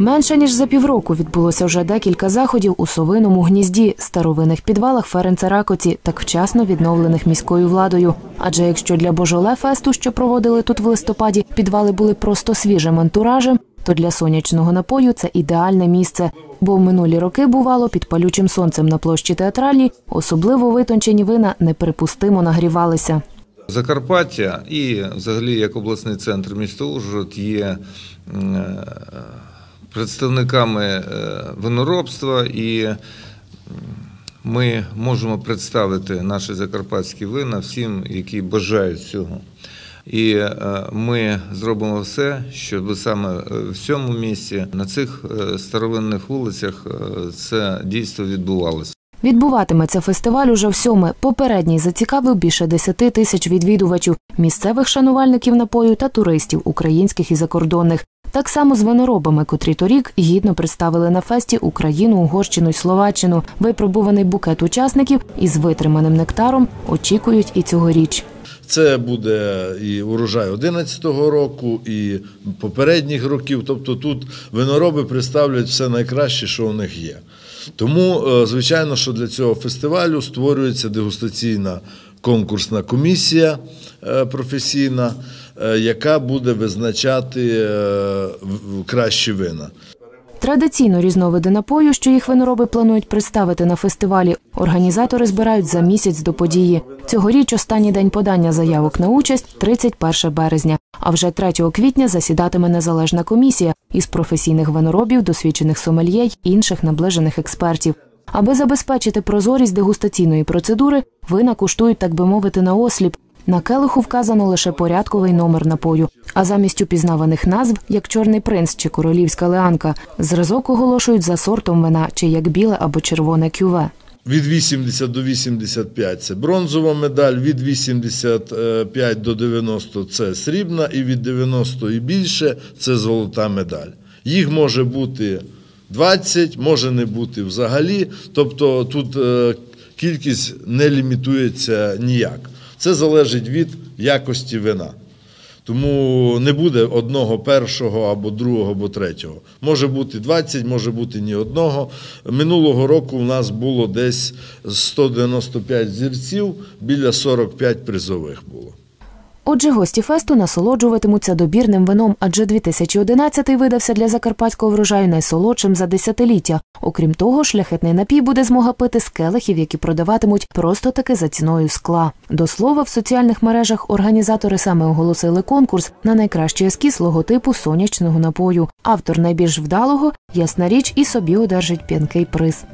Менше ніж за півроку відбулося вже декілька заходів у совиному гнізді, старовинних підвалах Ференца Ракоці, так вчасно відновлених міською владою. Адже якщо для Божоле фесту, що проводили тут в листопаді, підвали були просто свіжим антуражем, то для сонячного напою це ідеальне місце. Бо в минулі роки бувало під палючим сонцем на площі театральній, особливо витончені вина неприпустимо нагрівалися. Закарпаття і взагалі як обласний центр міста Ужгород є е, представниками е, виноробства і ми можемо представити наші закарпатські вина всім, які бажають цього. І е, ми зробимо все, щоб саме е, в цьому місці, на цих старовинних вулицях, це дійство відбувалося. Відбуватиметься фестиваль уже в сьоме. Попередній зацікавив більше 10 тисяч відвідувачів, місцевих шанувальників напою та туристів, українських і закордонних. Так само з виноробами, котрі торік гідно представили на фесті Україну, Угорщину й Словаччину. Випробуваний букет учасників із витриманим нектаром очікують і цьогоріч. Це буде і урожай 11-го року, і попередніх років. Тобто тут винороби представлять все найкраще, що у них є. Тому, е, звичайно, що для цього фестивалю створюється дегустаційна конкурсна комісія е, професійна, яка буде визначати е, кращі вина. Традиційно різновиди напою, що їх винороби планують представити на фестивалі, організатори збирають за місяць до події. Цьогоріч останній день подання заявок на участь 31 березня. А вже 3 квітня засідатиме незалежна комісія із професійних виноробів, досвідчених сомельє й інших наближених експертів. Аби забезпечити прозорість дегустаційної процедури, вина куштують, так би мовити, на осліп. На келиху вказано лише порядковий номер напою, а замість упізнаваних назв, як чорний принц чи королівська леанка, зразок оголошують за сортом вина, чи як біле або червоне кюве. Від 80 до 85 це бронзова медаль, від 85 до 90 це срібна, і від 90 і більше це золота медаль. Їх може бути 20, може не бути взагалі. Тобто тут е, кількість не лімітується ніяк. Це залежить від якості вина. Тому не буде одного першого або другого, або третього. Може бути 20, може бути ні одного. Минулого року у нас було десь 195 зірців, біля 45 призових було. Отже, гості фесту насолоджуватимуться добірним вином, адже 2011 видався для закарпатського врожаю найсолодшим за десятиліття. Окрім того, шляхетний напій буде змога пити з келихів, які продаватимуть просто таки за ціною скла. До слова, в соціальних мережах організатори саме оголосили конкурс на найкращий ескіз логотипу сонячного напою. Автор найбільш вдалого, ясна річ, і собі одержить п'янкий приз.